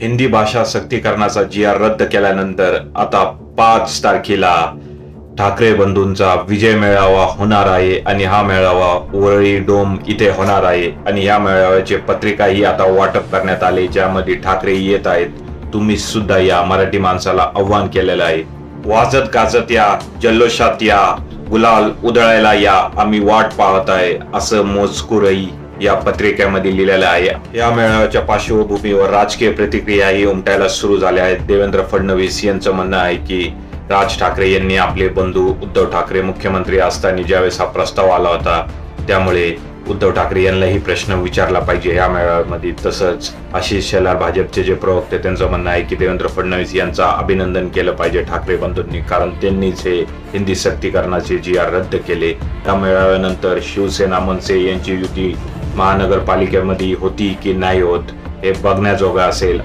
हिंदी भाषा सक्तीकरणाचा जी आर रद्द केल्यानंतर आता पाच तारखेला ठाकरे बंधूंचा विजय मेळावा होणार आहे आणि हा मेळावा वरळी डोम इथे होणार आहे. आणि या मेळाव्याचे पत्रिकाही आता वाटप करण्यात आले ज्यामध्ये ठाकरे येत आहेत. तुम्ही सुद्धा या मराठी माणसाला आव्हान केलेलं आहे. वाजत गाजत या जल्लोषात या गुलाल उधळायला या आम्ही वाट पाहत आहे असं मोजकुरई या पत्रिकेमध्ये लिहिलेलं आहे. या मेळाव्याच्या पार्श्वभूमीवर राजकीय प्रतिक्रियाही उमटायला सुरू झाल्या आहेत. देवेंद्र फडणवीस यांचं म्हणणं आहे की राज ठाकरे यांनी आपले बंधू उद्धव ठाकरे मुख्यमंत्री असताना ज्यावेळेस हा प्रस्ताव आला होता त्यामुळे उद्धव ठाकरे यांनाही प्रश्न विचारला पाहिजे या मेळाव्यामध्ये. तसंच आशिष शेलार भाजपचे जे प्रवक्ते त्यांचं म्हणणं आहे की देवेंद्र फडणवीस यांचा अभिनंदन केलं पाहिजे ठाकरे बंधूंनी कारण त्यांनीच हे हिंदी सक्तीकरणाचे जी आर रद्द केले. या मेळाव्यानंतर शिवसेना मनसे यांची युती महानगरपालिकेमध्ये होती की नाही होत हे बघण्याजोगं असेल.